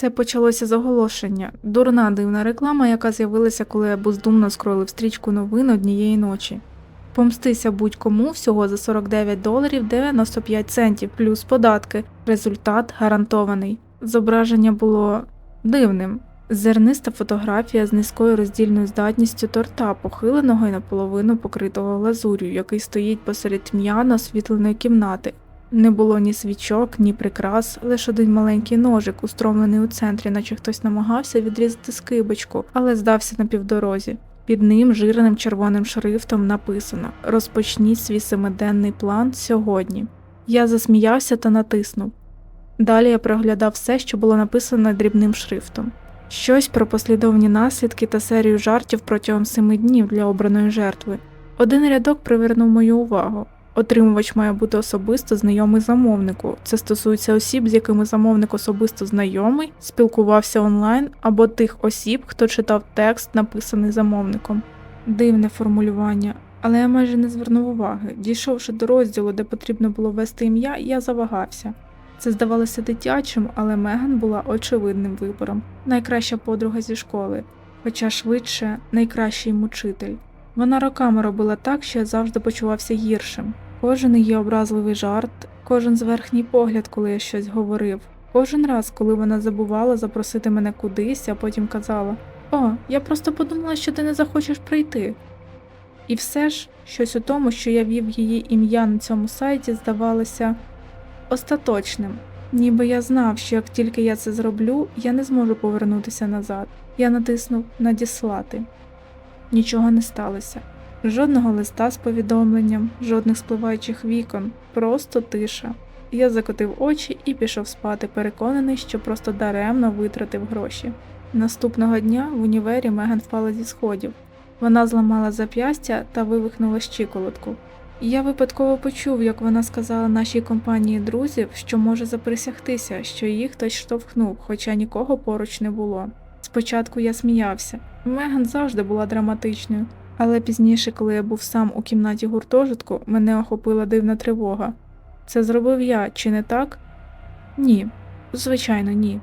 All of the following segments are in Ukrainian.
Це почалося з оголошення. Дурна дивна реклама, яка з'явилася, коли я бездумно скролив стрічку новин однієї ночі. Помстися будь-кому всього за 49 доларів 95 центів плюс податки. Результат гарантований. Зображення було дивним. Зерниста фотографія з низькою роздільною здатністю торта, похиленого і наполовину покритого глазур'ю, який стоїть посеред тьмяно освітленої кімнати. Не було ні свічок, ні прикрас, лише один маленький ножик, устромлений у центрі, наче хтось намагався відрізати скибочку, але здався на півдорозі. Під ним жирним червоним шрифтом написано Розпочніть свій семиденний план сьогодні. Я засміявся та натиснув. Далі я проглядав все, що було написано дрібним шрифтом. Щось про послідовні наслідки та серію жартів протягом семи днів для обраної жертви. Один рядок привернув мою увагу. Отримувач має бути особисто знайомий замовнику. Це стосується осіб, з якими замовник особисто знайомий, спілкувався онлайн, або тих осіб, хто читав текст, написаний замовником. Дивне формулювання, але я майже не звернув уваги. Дійшовши до розділу, де потрібно було ввести ім'я, я завагався. Це здавалося дитячим, але Меган була очевидним вибором. Найкраща подруга зі школи, хоча швидше найкращий мучитель. Вона роками робила так, що я завжди почувався гіршим. Кожен її образливий жарт, кожен зверхній погляд, коли я щось говорив, кожен раз, коли вона забувала запросити мене кудись, а потім казала: О, я просто подумала, що ти не захочеш прийти. І все ж, щось у тому, що я вів її ім'я на цьому сайті, здавалося остаточним. Ніби я знав, що як тільки я це зроблю, я не зможу повернутися назад. Я натиснув Надіслати. Нічого не сталося. Жодного листа з повідомленням, жодних спливаючих вікон, просто тиша. Я закотив очі і пішов спати, переконаний, що просто даремно витратив гроші. Наступного дня в універі Меган впала зі сходів. Вона зламала зап'ястя та вивихнула щиколотку. Я випадково почув, як вона сказала нашій компанії друзів, що може заприсягтися, що її хтось штовхнув, хоча нікого поруч не було. Спочатку я сміявся. Меган завжди була драматичною, але пізніше, коли я був сам у кімнаті гуртожитку, мене охопила дивна тривога. Це зробив я, чи не так? Ні, звичайно, ні.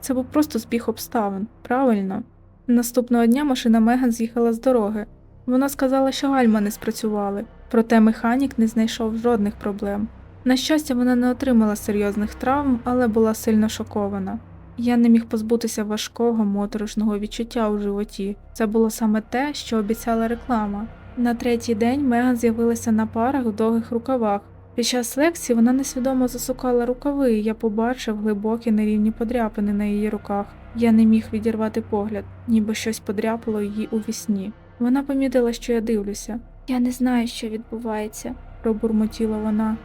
Це був просто збіг обставин, правильно. Наступного дня машина Меган з'їхала з дороги. Вона сказала, що гальма не спрацювали, проте механік не знайшов жодних проблем. На щастя, вона не отримала серйозних травм, але була сильно шокована. Я не міг позбутися важкого моторошного відчуття у животі. Це було саме те, що обіцяла реклама. На третій день Меган з'явилася на парах в довгих рукавах. Під час лекції вона несвідомо засукала рукави, і я побачив глибокі нерівні подряпини на її руках. Я не міг відірвати погляд, ніби щось подряпало її у вісні. Вона помітила, що я дивлюся. Я не знаю, що відбувається. Пробурмотіла вона.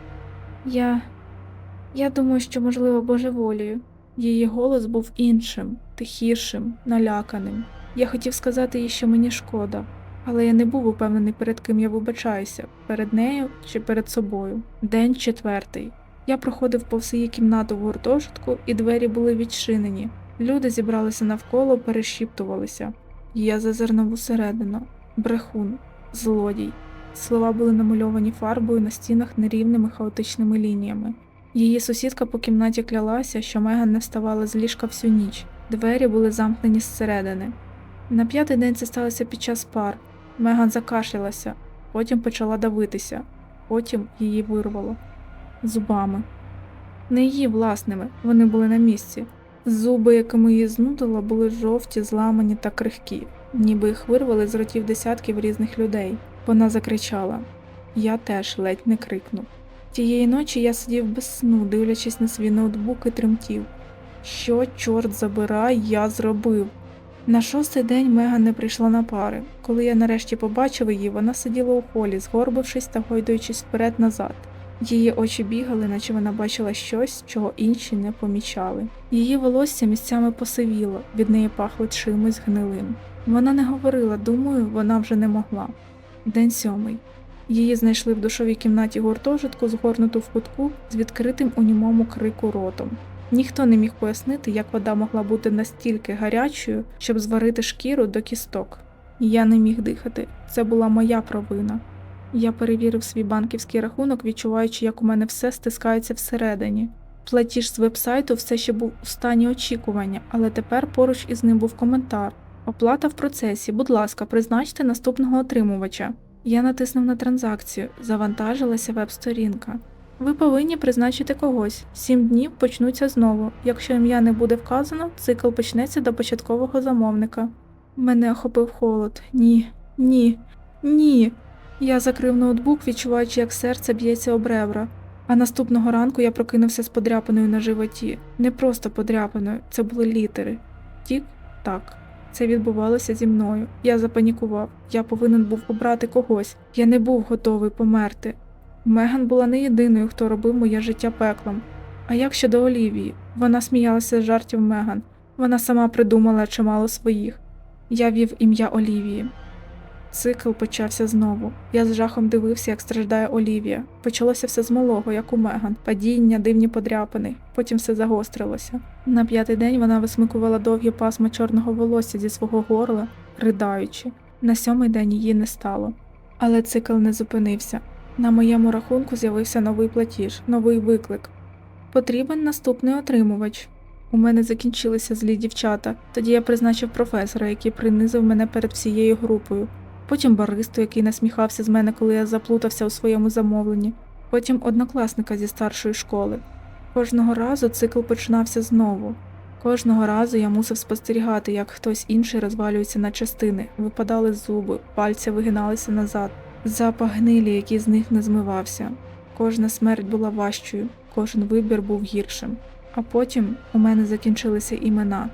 Я. Я думаю, що, можливо, божеволію. Її голос був іншим, тихішим, наляканим. Я хотів сказати їй, що мені шкода, але я не був упевнений, перед ким я вибачаюся перед нею чи перед собою. День четвертий. Я проходив повз її кімнату в гуртожитку, і двері були відчинені. Люди зібралися навколо, перешіптувалися. Я зазирнув усередину. Брехун, злодій. Слова були намальовані фарбою на стінах нерівними хаотичними лініями. Її сусідка по кімнаті клялася, що Меган не вставала з ліжка всю ніч. Двері були замкнені зсередини. На п'ятий день це сталося під час пар. Меган закашлялася, потім почала давитися, потім її вирвало зубами. Не її власними, вони були на місці. Зуби, якими її знудило, були жовті, зламані та крихкі, ніби їх вирвали з ротів десятків різних людей. Вона закричала. Я теж ледь не крикнув. Тієї ночі я сидів без сну, дивлячись на свій ноутбук і тремтів. Що, чорт забирай, я зробив? На шостий день Меган не прийшла на пари. Коли я нарешті побачив її, вона сиділа у холі, згорбившись та гойдуючись вперед-назад. Її очі бігали, наче вона бачила щось, чого інші не помічали. Її волосся місцями посивіло, від неї пахло чимось гнилим. Вона не говорила, думаю, вона вже не могла. День сьомий. Її знайшли в душовій кімнаті гуртожитку, згорнуту в кутку з відкритим у німому крику ротом. Ніхто не міг пояснити, як вода могла бути настільки гарячою, щоб зварити шкіру до кісток. Я не міг дихати. Це була моя провина. Я перевірив свій банківський рахунок, відчуваючи, як у мене все стискається всередині. Платіж з вебсайту все ще був у стані очікування, але тепер поруч із ним був коментар. Оплата в процесі. Будь ласка, призначте наступного отримувача. Я натиснув на транзакцію, завантажилася веб-сторінка. Ви повинні призначити когось. Сім днів почнуться знову. Якщо ім'я не буде вказано, цикл почнеться до початкового замовника. Мене охопив холод. Ні, ні, ні. Я закрив ноутбук, відчуваючи, як серце б'ється об ребра. А наступного ранку я прокинувся з подряпиною на животі. Не просто подряпиною, це були літери. Тік, так. Це відбувалося зі мною. Я запанікував. Я повинен був обрати когось. Я не був готовий померти. Меган була не єдиною, хто робив моє життя пеклом. А як щодо Олівії? Вона сміялася з жартів Меган. Вона сама придумала чимало своїх. Я вів ім'я Олівії. Цикл почався знову. Я з жахом дивився, як страждає Олівія. Почалося все з малого, як у Меган, падіння, дивні подряпини. Потім все загострилося. На п'ятий день вона висмикувала довгі пасма чорного волосся зі свого горла, придаючи. На сьомий день її не стало. Але цикл не зупинився. На моєму рахунку з'явився новий платіж, новий виклик. Потрібен наступний отримувач. У мене закінчилися злі дівчата. Тоді я призначив професора, який принизив мене перед всією групою. Потім баристу, який насміхався з мене, коли я заплутався у своєму замовленні. Потім однокласника зі старшої школи. Кожного разу цикл починався знову. Кожного разу я мусив спостерігати, як хтось інший розвалюється на частини, випадали зуби, пальці вигиналися назад, запах гнилі, який з них не змивався. Кожна смерть була важчою, кожен вибір був гіршим. А потім у мене закінчилися імена.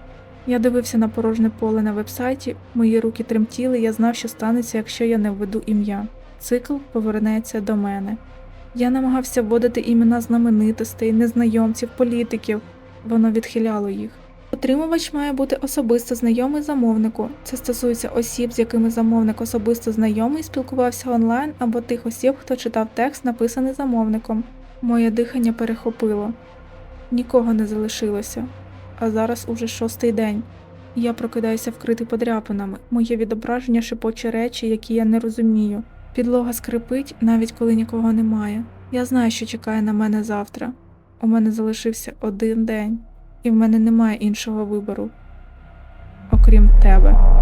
Я дивився на порожне поле на вебсайті, мої руки тремтіли, я знав, що станеться, якщо я не введу ім'я. Цикл повернеться до мене. Я намагався вводити імена знаменитостей, незнайомців, політиків. Воно відхиляло їх. Отримувач має бути особисто знайомий замовнику. Це стосується осіб, з якими замовник особисто знайомий, спілкувався онлайн або тих осіб, хто читав текст, написаний замовником. Моє дихання перехопило. Нікого не залишилося. А зараз уже шостий день. Я прокидаюся вкритий подряпинами. Моє відображення шепоче речі, які я не розумію. Підлога скрипить, навіть коли нікого немає. Я знаю, що чекає на мене завтра. У мене залишився один день, і в мене немає іншого вибору, окрім тебе.